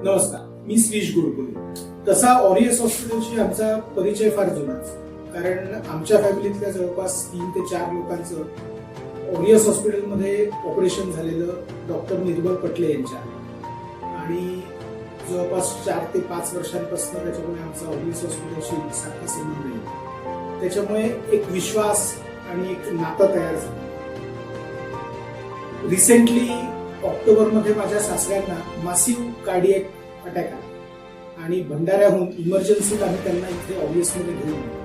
नमस्कार मी श्रीश गुरुकुले. तसा ऑरियस हॉस्पिटलशी आमचा परिचय फार जुनाच कारण आमच्या फॅमिलीतल्या जवळपास तीन ते चार लोकांचं ऑरियस हॉस्पिटलमध्ये ऑपरेशन झालेलं डॉक्टर निर्मल पटले यांच्या आणि जवळपास चार ते पाच वर्षांपासून त्याच्यामुळे आमचा ऑरियस हॉस्पिटलशी सारखा संबंध आहे त्याच्यामुळे एक विश्वास आणि एक नातं तयार झालं. रिसेंटली ऑक्टोबरमध्ये माझ्या सासऱ्यांना मासिव कार्डियक अटॅक आला. आणि भंडाऱ्याहून इमर्जन्सीत आम्ही त्यांना इथे ऑब्विसमध्ये घेऊन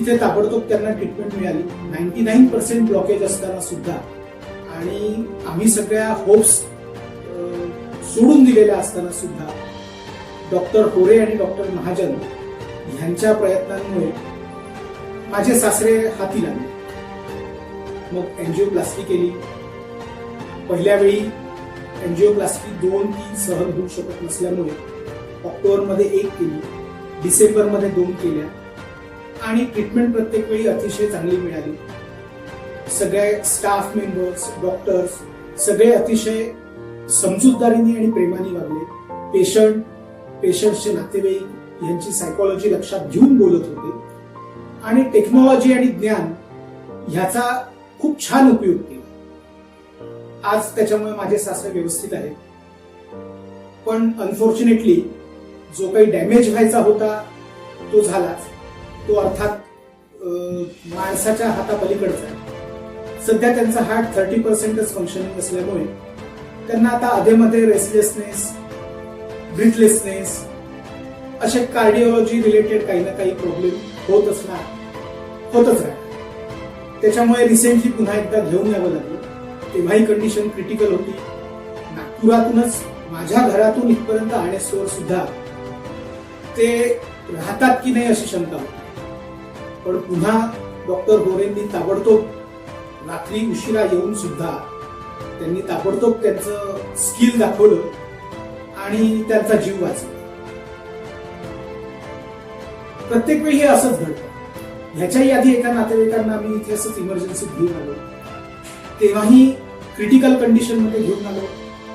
इथे ताबडतोब त्यांना ट्रीटमेंट मिळाली. नाईन्टी नाईन पर्सेंट ब्लॉकेज असताना सुद्धा आणि आम्ही सगळ्या होप्स सोडून दिलेल्या असताना सुद्धा डॉक्टर होरे आणि डॉक्टर महाजन ह्यांच्या प्रयत्नांमुळे माझे सासरे हाती लागले. मग एनजीओ प्लास्टिक केली. पहिल्या वेळी एन्जिओप्लास्टी दोन तीन सहन होऊ शकत नसल्यामुळे ऑक्टोबरमध्ये एक केली डिसेंबरमध्ये दोन केल्या आणि ट्रीटमेंट प्रत्येक वेळी अतिशय चांगली मिळाली. सगळे स्टाफ मेंबर्स डॉक्टर्स सगळे अतिशय समजूतदारीने आणि प्रेमाने वागले. पेशंट पेशंटचे नातेवाईक यांची सायकोलॉजी लक्षात घेऊन बोलत होते. आणि टेक्नॉलॉजी आणि ज्ञान ह्याचा खूप छान उपयोग केला. आज त्याच्यामुळे माझे सासरे व्यवस्थित आहेत. पण अनफॉर्च्युनेटली जो काही डॅमेज व्हायचा होता तो झालाच. तो अर्थात माणसाच्या हातापलीकडचा सध्या त्यांचा हार्ट थर्टी पर्सेंटच फंक्शनिंग असल्यामुळे त्यांना आता अधेमध्ये रेस्टलेसनेस ब्रिथलेसनेस असे कार्डिओलॉजी रिलेटेड काही ना काही प्रॉब्लेम होत असणार होतच राहणार. त्याच्यामुळे रिसेंटली पुन्हा एकदा घेऊन यावं लागलं. तेव्हाही कंडिशन क्रिटिकल होती. नागपुरातूनच माझ्या घरातून इथपर्यंत आणेसवर सुद्धा ते राहतात की नाही अशी शंका होती. पण पुन्हा डॉक्टर गोरेंनी ताबडतोब रात्री उशिरा येऊन सुद्धा त्यांनी ताबडतोब त्यांचं स्किल दाखवलं आणि त्यांचा जीव वाचला. प्रत्येक वेळी हे असंच घडतं. ह्याच्याही आधी एका नातेवाईकांना आम्ही इथे असंच इमर्जन्सीत घेऊन आलो. तेव्हाही क्रिटिकल कंडिशनमध्ये घेऊन आलो.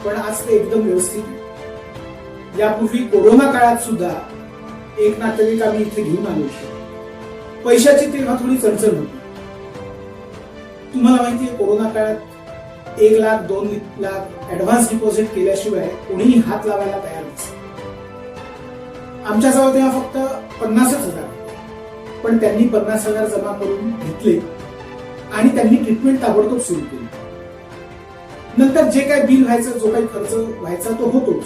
पण आज ते एकदम व्यवस्थित यापूर्वी कोरोना काळात सुद्धा एक नातेवाईक आम्ही इथे घेऊन आलो होतो. पैशाची तेव्हा थोडी चणचण होती. तुम्हाला माहितीये कोरोना काळात एक लाख दोन लाख ऍडव्हान्स डिपॉझिट केल्याशिवाय कोणीही हात लावायला तयार नसतं. आमच्याजवळ तेव्हा फक्त पन्नासच हजार पण त्यांनी पन्नास हजार जमा करून घेतले. आणि त्यांनी ट्रीटमेंट ताबडतोब सुरू केली. नंतर जे काही बिल व्हायचं जो काही खर्च व्हायचा तो होतोच.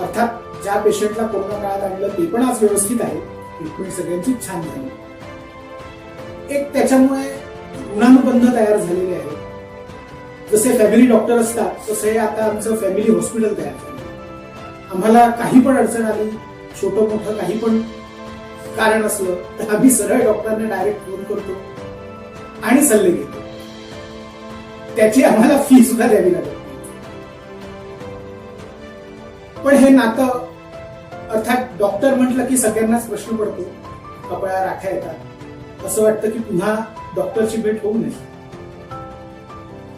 अर्थात ज्या पेशंटला कोरोना काळात आणलं ते पण आज व्यवस्थित आहे. ट्रीटमेंट सगळ्यांची छान झाली. एक त्याच्यामुळे ऋणानुबंध तयार झालेले आहे जसे फॅमिली डॉक्टर असतात तसं हे आता आमचं फॅमिली हॉस्पिटल तयार झालं. आम्हाला काही पण अडचण आली छोटं मोठं काही पण कारण असलं तर आम्ही सरळ डॉक्टरांना डायरेक्ट फोन करतो आणि सल्ले घेतो. त्याची आम्हाला फी सुद्धा द्यावी लागेल. पण हे नातं अर्थात डॉक्टर म्हटलं की सगळ्यांनाच प्रश्न पडतो कपड्या राख्या येतात. असं वाटतं की पुन्हा डॉक्टरची भेट होऊ नये.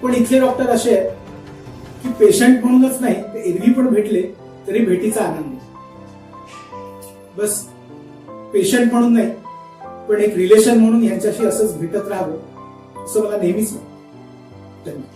पण इथले डॉक्टर असे आहेत की पेशंट म्हणूनच नाही ते एरवी पण भेटले तरी भेटीचा आनंद बस पेशंट म्हणून नाही पण एक रिलेशन म्हणून यांच्याशी असंच भेटत राहावं असं मला नेहमीच वाटतं धन्यवाद